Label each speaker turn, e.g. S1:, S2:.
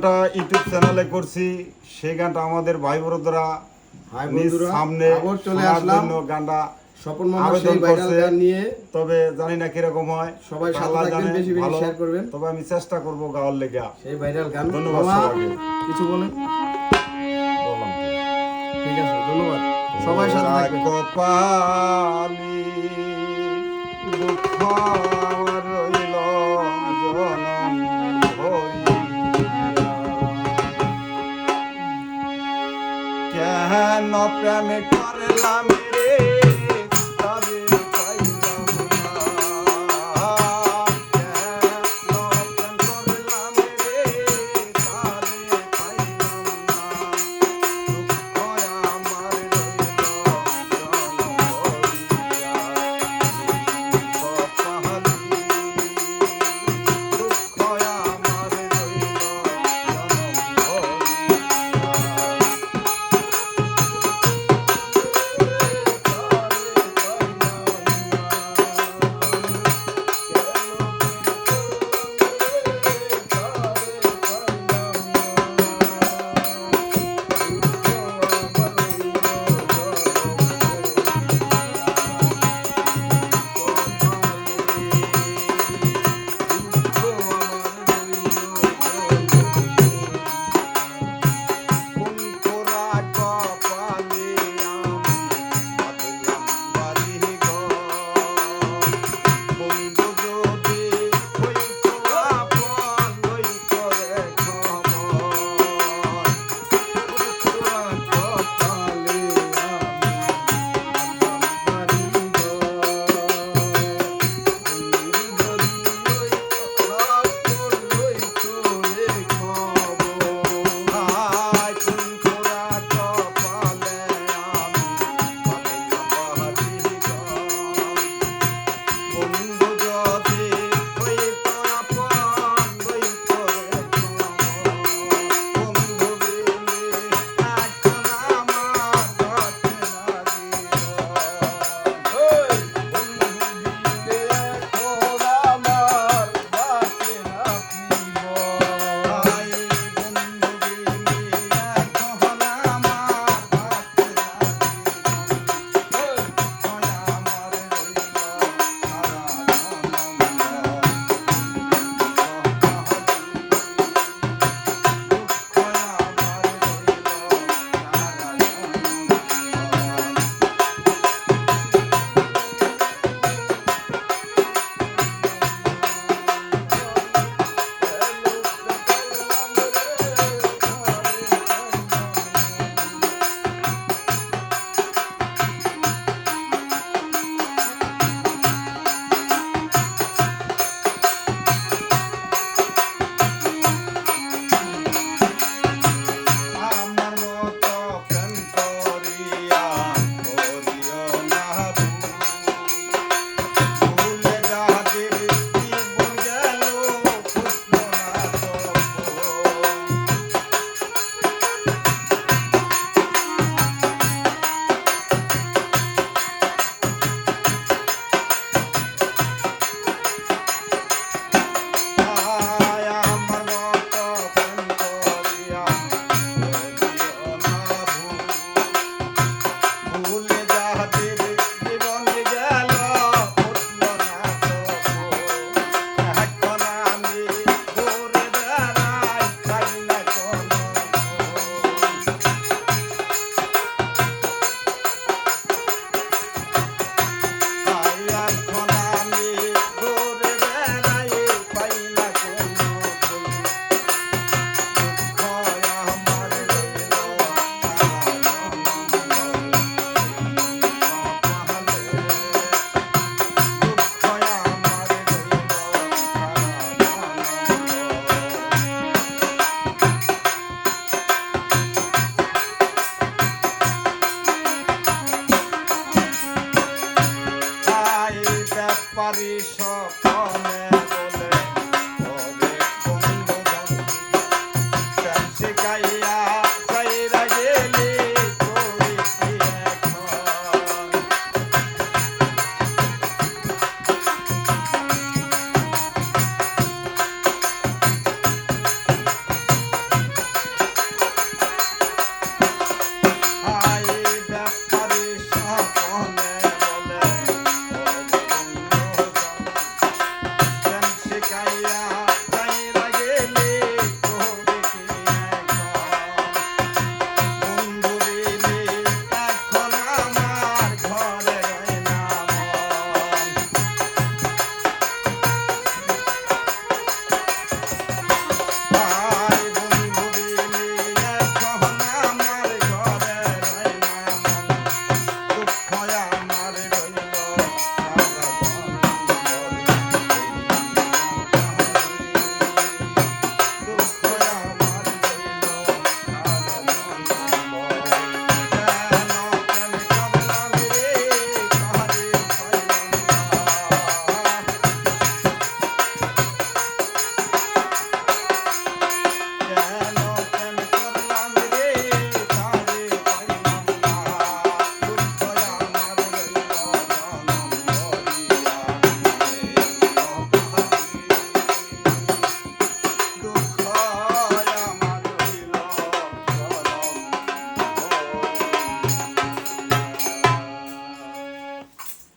S1: একটা ইউটিউব চ্যানেলে করছি সেই গানটা আমাদের ভাই বোনরা সামনে
S2: চলে আসলাম।
S1: গানটা
S2: স্বপন ভাইরাল নিয়ে
S1: তবে জানি না কীরকম হয়
S2: সবাই সাথে
S1: জানে,
S2: বেশি বেশি
S1: ভালো।
S2: করবেন।
S1: তবে আমি চেষ্টা করব গাওয়ার লেগে
S2: সেই ভাইরাল গান
S1: ধন্যবাদ সবাইকে।
S2: কিছু বলেন
S1: বললাম
S2: ঠিক আছে ধন্যবাদ সবাই সাথে থাকবেন
S1: কপালি দুঃখ প্রেম করলাম Hari Sha.